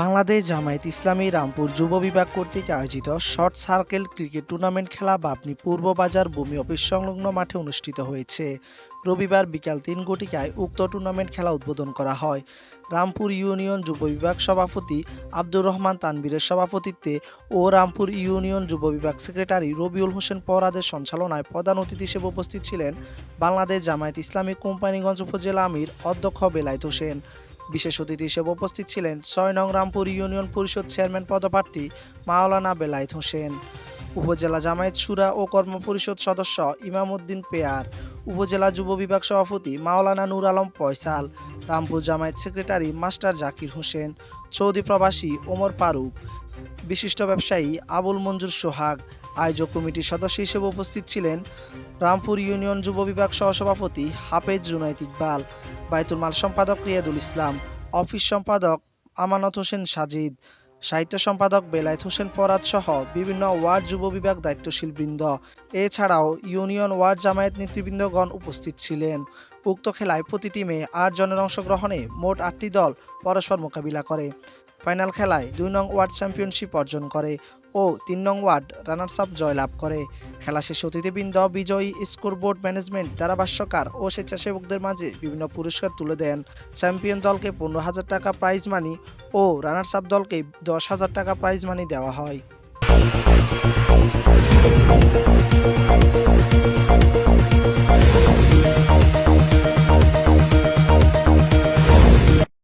বাংলাদেশ জামায়াত ইসলামী রামপুর যুব বিভাগ কর্তৃক আয়োজিত শর্ট সার্কেল ক্রিকেট টুর্নামেন্ট খেলা বাপনি পূর্ব বাজার ভূমি অফিস সংলগ্ন মাঠে অনুষ্ঠিত হয়েছে। রবিবার বিকাল তিন ঘটিকায় উক্ত টুর্নামেন্ট খেলা উদ্বোধন করা হয়। রামপুর ইউনিয়ন যুব বিভাগ সভাপতি আব্দুর রহমান তানবীরের সভাপতিত্বে ও রামপুর ইউনিয়ন যুব বিভাগ সেক্রেটারি রবিউল হোসেন পরাদের সঞ্চালনায় প্রধান অতিথি হিসেবে উপস্থিত ছিলেন বাংলাদেশ জামায়াত ইসলামী কোম্পানিগঞ্জ উপজেলা আমির অধ্যক্ষ বেলায়েত হোসেন। বিশেষ অতিথি হিসেবে উপস্থিত ছিলেন ছয় নং রামপুর ইউনিয়ন পরিষদ চেয়ারম্যান পদপ্রার্থী মাওলানা বেলায়েত হোসেন, উপজেলা জামায়াত সুরা ও কর্ম পরিষদ সদস্য ইমাম উদ্দিন পেয়ার, উপজেলা যুব বিভাগ সভাপতি Maulana Noor Alam পয়সাল Rampur Jamaat secretary master Zakir Hossain, Saudi প্রবাসী ওমর ফারুক, বিশিষ্ট ব্যবসায়ী আবুল মঞ্জুর সোহাগ আয়োজক কমিটির সদস্য হিসেবে উপস্থিত ছিলেন রামপুর ইউনিয়ন যুব বিভাগ সহসভাপতি হাফেজ জুনাইদ ইকবাল বায়তুল মাল সম্পাদক রিয়াদুল ইসলাম, অফিস সম্পাদক আমানত হোসেন সাজিদ, সাহিত্য সম্পাদক বেলায়েত হোসেন পরাদ সহ বিভিন্ন ওয়ার্ড যুব বিভাগ দায়িত্বশীল বৃন্দ। এছাড়াও ইউনিয়ন ওয়ার্ড জামায়াত নেতৃবৃন্দগণ উপস্থিত ছিলেন। উক্ত খেলায় প্রতি টিমে আট জনের অংশগ্রহণে মোট আটটি দল পরস্পর মোকাবিলা করে। ফাইনাল খেলায় দুই নং ওয়ার্ড চ্যাম্পিয়নশিপ অর্জন করে ও তিন নং ওয়ার্ড রানার্স আপ জয়লাভ করে। খেলা শেষে অতিথিবৃন্দ বিজয়ী স্কোর বোর্ড ম্যানেজমেন্ট, ধারাভাষ্যকার ও স্বেচ্ছাসেবকদের মাঝে বিভিন্ন পুরস্কার তুলে দেন। চ্যাম্পিয়ন দলকে পনেরো হাজার টাকা প্রাইজ মানি ও রানার্স আপ দলকে দশ হাজার টাকা প্রাইজ মানি দেওয়া হয়।